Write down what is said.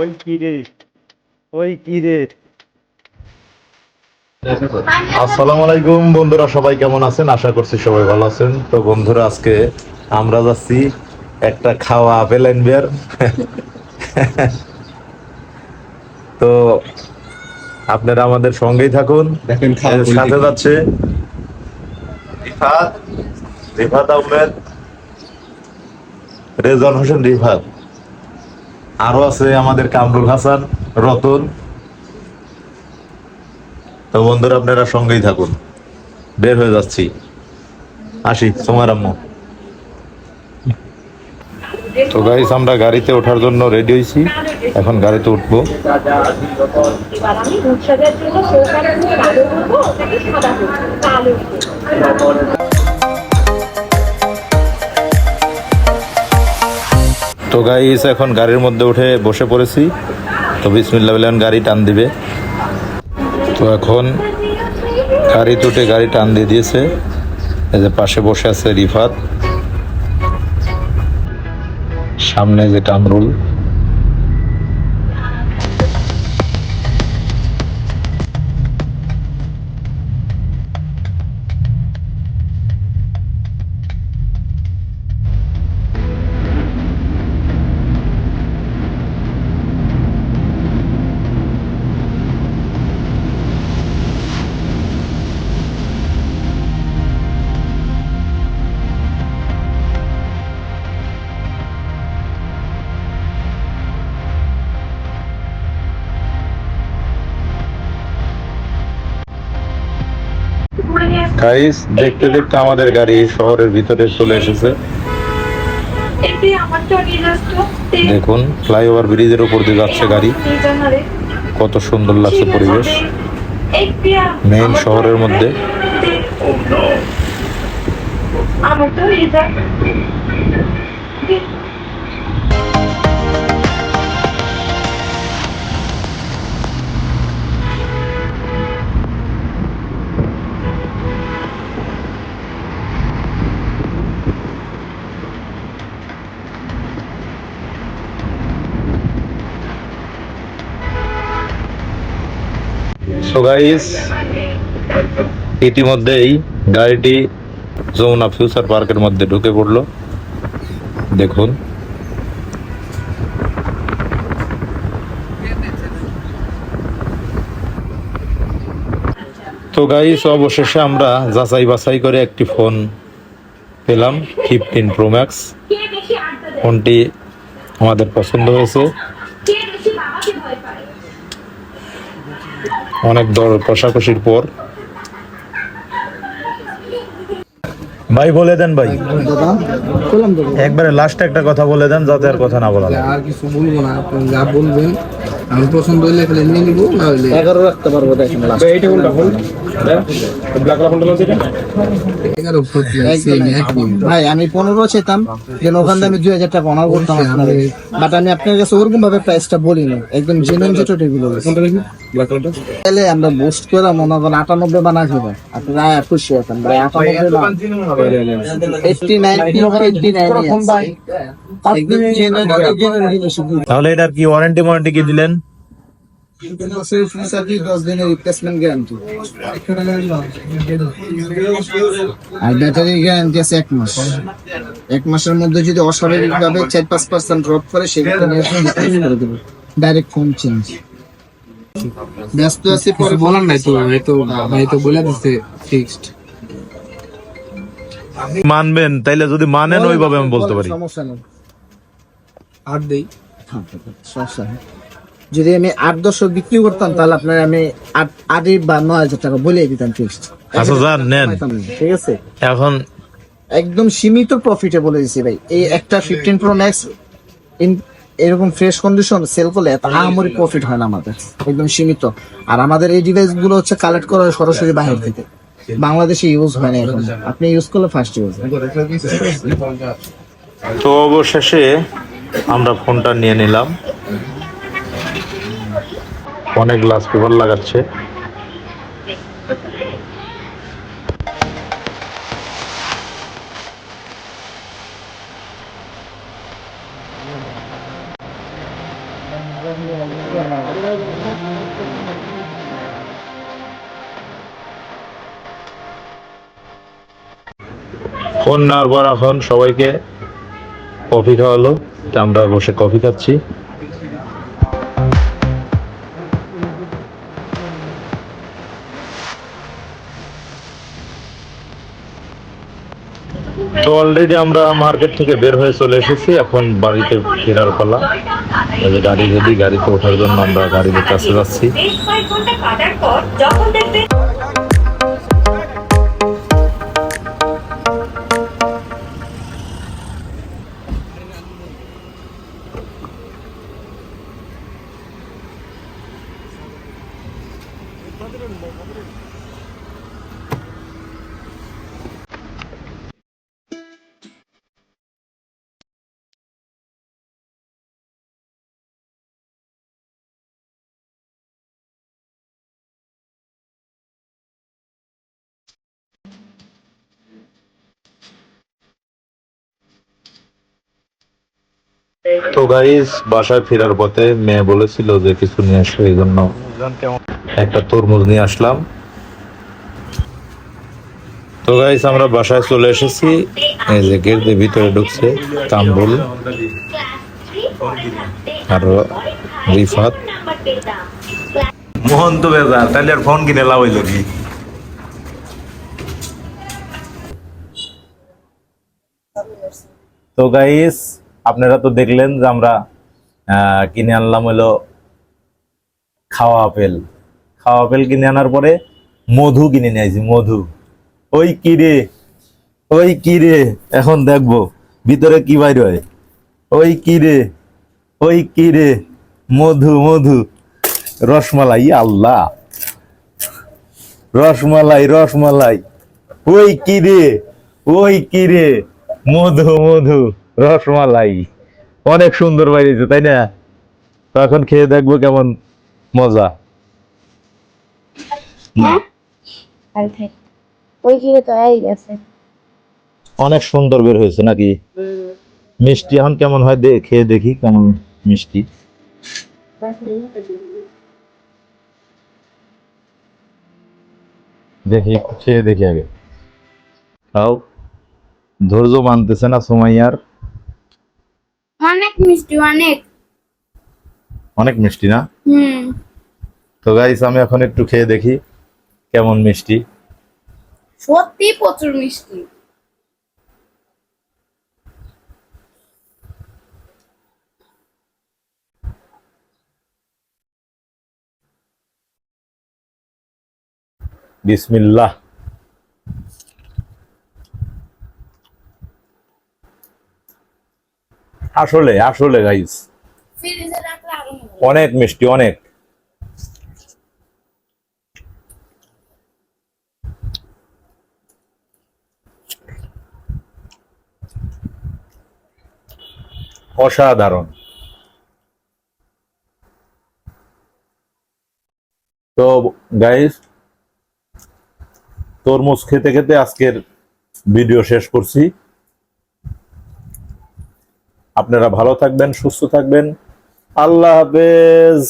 ওই কি রে ওই কি রে আসসালামু আলাইকুম বন্ধুরা সবাই কেমন আছেন? আশা করছি সবাই ভালো আছেন। তো বন্ধুরা আজকে আমরা যাচ্ছি একটা খাওয়া আপেল অ্যান্ড বিয়ার। তো আপনারা আমাদের সঙ্গেই থাকুন। সাথে যাচ্ছে রিফাত রিফাত আহমেদ রেজন হোসেন রিফাত। আরও আছে আমাদের কামরুল হাসান, রতন। তো বন্ধুরা, আপনারা সঙ্গেই থাকুন। বের হয়ে যাচ্ছি। আসি, সোমার আম্মু। তো গাইস আমরা গাড়িতে ওঠার জন্য রেডি হয়েছি। এখন গাড়িতে উঠবো। এবার তো গাইস এখন গাড়ির মধ্যে উঠে বসে পড়েছি। তো বিসমিল্লা বলেন গাড়ি টান দিবে। তো এখন গাড়ি উঠে গাড়ি টান দিয়ে দিয়েছে। এই যে পাশে বসে আছে রিফাত। সামনে যে কামরুল গাইস দেখতে দেখতে আমাদের গাড়ি শহরের ভিতরে চলে এসেছে। দেখুন ফ্লাইওভার ব্রিজের উপর দিয়ে যাচ্ছে গাড়ি। কত সুন্দর লাগছে পরিবেশ। মেইন শহরের মধ্যে। আমার তো সো গাইস ইতিমধ্যেই গাড়িটি যমুনা ফিউচার পার্কের মধ্যে ঢুকে পড়ল। দেখুন। তো গাইস অবশেষে আমরা যাচাই বাছাই করে একটি ফোন পেলাম, ফিফটিন প্রো ম্যাক্স। ফোনটি আমাদের পছন্দ হয়েছে। অনেক দর কষাকষির পর ভাই বলে দেন ভাই। বললাম একবারে লাস্ট একটা কথা বলে দেন যাতে আর কথা না বলা আর কিছু বলব না আপনি যা বলবেন আমি পছন্দ হইলে খেলে নিয়ে নিবো না হইলে এগারো রাখতে পারব দেখেন এইটা কোনটা ফোন ভাই আমি পনেরো চেতাম যেন ওখান থেকে আমি দুই হাজার টাকা অনার করতাম আপনার বাট আমি আপনার কাছে ওরকম ভাবে প্রাইসটা বলি না একদম জেনুইন যেটা তাহলে আমরা বুস্ট করে মনে করেন আটানব্বই বানা খেতে আপনারা খুশি হতেন ভাই আটানব্বই তাহলে এটার কি ওয়ারেন্টি ওয়ারেন্টি কি দিলেন? দশ দিনের রিপ্লেসমেন্ট গ্যারান্টি আর ব্যাটারি গ্যারান্টি আছে এক মাস। এক মাসের মধ্যে যদি অস্বাভাবিক ভাবে চার পাঁচ পার্সেন্ট ড্রপ করে সেক্ষেত্রে করে দেবো ডাইরেক্ট ফোন চেঞ্জ ব্যস্ত আছি পরে বলার নাই তো এই তো ভাই তো বলে দিচ্ছে ফিক্সড মানবেন তাইলে যদি মানেন ওইভাবে আমি বলতে পারি। সমস্যা নেই। আর দেই। সমস্যা নেই। যদি আমি আট দশক বিক্রি করতাম তাহলে আপনার আমি আট আটই বা নয় হাজার টাকা বলে দিতাম ফিক্সড আচ্ছা যান নেন। ঠিক আছে? এখন একদম সীমিত প্রফিটে বলে দিছি ভাই। এই একটা ফিফটিন প্রো ম্যাক্স এরকম ফ্রেশ কন্ডিশন সেল করলে আহামরি প্রফিট হয় না আমাদের। একদম সীমিত। আর আমাদের এই ডিভাইসগুলো হচ্ছে কালেক্ট করা হয় সরাসরি বাইরে থেকে। বাংলাদেশে ইউজ হয় না এখন। আপনি ইউজ করলে ফার্স্ট ইউজ তো অবশেষে আমরা ফোনটা নিয়ে নিলাম। অনেক গ্লাস পেপার লাগাচ্ছে। ফোন নেওয়ার পর এখন সবাইকে কফি খাওয়ালো। তা আমরা বসে কফি খাচ্ছি। তো অলরেডি আমরা মার্কেট থেকে বের হয়ে চলে এসেছি। এখন বাড়িতে ফেরার পালা। গাড়ি যদি গাড়িতে ওঠার জন্য আমরা গাড়ির কাছে যাচ্ছি। তো গাইস বাসায় ফেরার পথে মেয়ে বলেছিল যে কিছু নিয়ে আসো এই জন্য। একটা তরমুজ নিয়ে আসলাম। তো গাইস আমরা বাসায় চলে এসেছি। এই যে গেট দিয়ে ভিতরে ঢুকছে তাম্বুল আর রিফাত। মোহন তো বেজার তাহলে আর ফোন কিনে লাভ হইল কি? তো গাইস আপনারা তো দেখলেন যে আমরা আহ, কিনে আনলাম হলো খাওয়া আপেল। খাওয়া আপেল কিনে আনার পরে মধু কিনে নিয়ে আসি মধু। ওই কি রে? ওই কি রে? এখন দেখব, ভিতরে কি বাইর হয়? ওই কি রে? ওই কি রে? মধু মধু। রসমালাই, আল্লাহ। রসমালাই রসমালাই। ওই কি রে? ওই কি রে? মধু মধু। রসমালাই। অনেক সুন্দর বাইরেছে, তাই না? তো এখন খেয়ে দেখব কেমন মজা আর থাক ওই কিনে তো এই গেছে অনেক সুন্দর বের হয়েছে নাকি? মিষ্টি এখন কেমন হয় খেয়ে দেখি কেমন মিষ্টি। দেখি খেয়ে দেখি আগে। খাও। ধৈর্য মানতেছে না সুমাইয়ার? অনেক মিষ্টি অনেক। অনেক মিষ্টি না? হুম। তো গাইস আমি এখন একটু খেয়ে দেখি। কেমন মিষ্টি? সত্যি প্রচুর মিষ্টি। বিসমিল্লাহ। আসলে আসলে গাইস। অনেক মিষ্টি অনেক। অসাধারণ। তো গাইস তরমুজ খেতে খেতে আজকের ভিডিও শেষ করছি। আপনারা ভালো থাকবেন, সুস্থ থাকবেন। আল্লাহ হাফেজ।